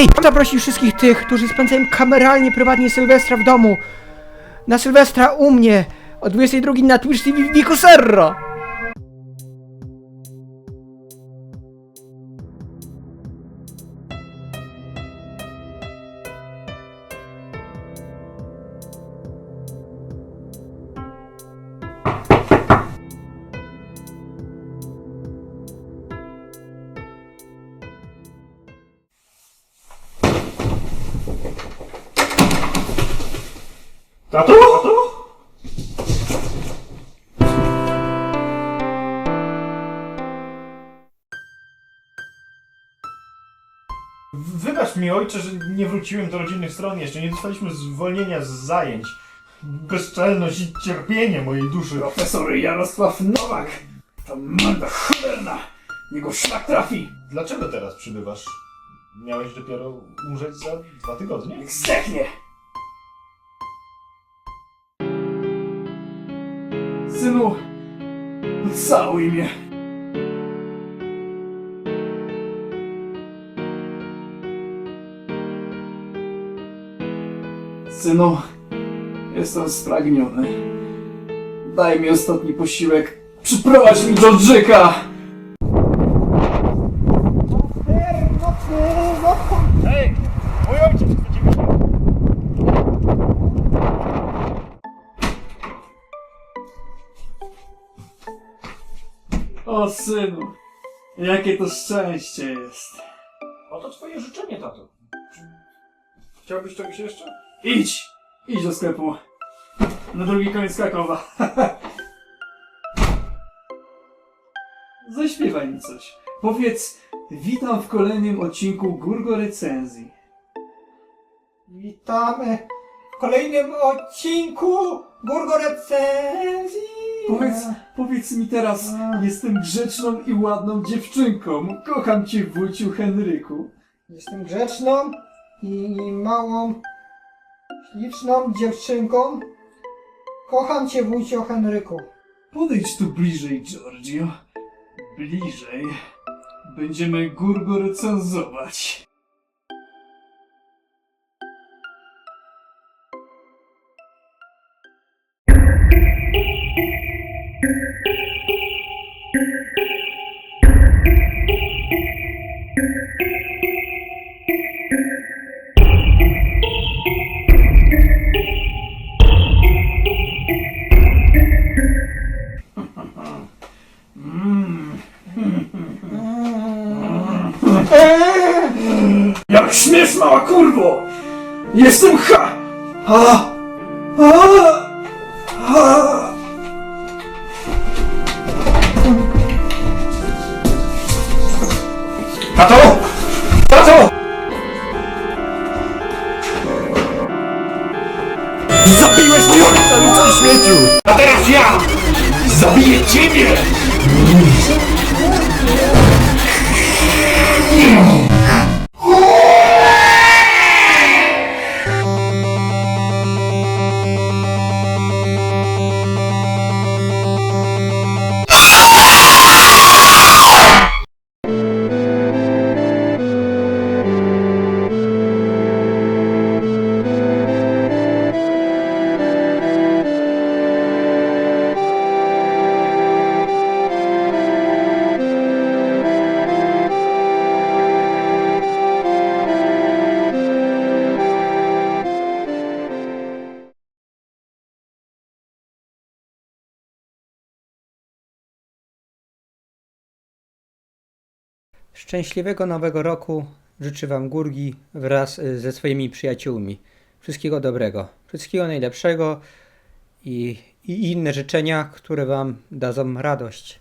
Hej! Zaprosić wszystkich tych, którzy spędzają kameralnie, prywatnie Sylwestra w domu. Na Sylwestra u mnie o 22 na Twitch TV w Serro. Tato? Tato? Wybacz mi ojcze, że nie wróciłem do rodzinnych stron jeszcze. Nie dostaliśmy zwolnienia z zajęć. Bezczelność i cierpienie mojej duszy. Profesor Jarosław Nowak! To manda cholerna! Niego szlak trafi! Dlaczego teraz przybywasz? Miałeś dopiero umrzeć za dwa tygodnie? Niech zdechnie! Synu, całuj mnie! Synu, jestem spragniony. Daj mi ostatni posiłek. Przyprowadź mi George'yka! O synu, jakie to szczęście jest. Oto twoje życzenie, tato. Chciałbyś czegoś jeszcze? Idź! Idź do sklepu. Na drugi koniec Krakowa. Zaśpiewaj mi coś. Powiedz, witam w kolejnym odcinku Gurgo Recenzji. Witamy w kolejnym odcinku Gurgo Recenzji. Powiedz, powiedz mi teraz, jestem grzeczną i ładną dziewczynką. Kocham cię, wujciu Henryku. Jestem grzeczną i małą, śliczną dziewczynką. Kocham cię, wujcio Henryku. Podejdź tu bliżej, Giorgio. Bliżej. Będziemy Gurgo recenzować. Jak śmiesz, mała kurwo! Jestem ha! Ha! Ha! Tato! Tato! Zabiłeś mi ojca, ludzki śmieciu! A teraz ja! Zabiję ciebie! Szczęśliwego nowego roku życzę Wam Gurgi wraz y, ze swoimi przyjaciółmi. Wszystkiego dobrego, wszystkiego najlepszego i, i inne życzenia, które Wam dadzą radość.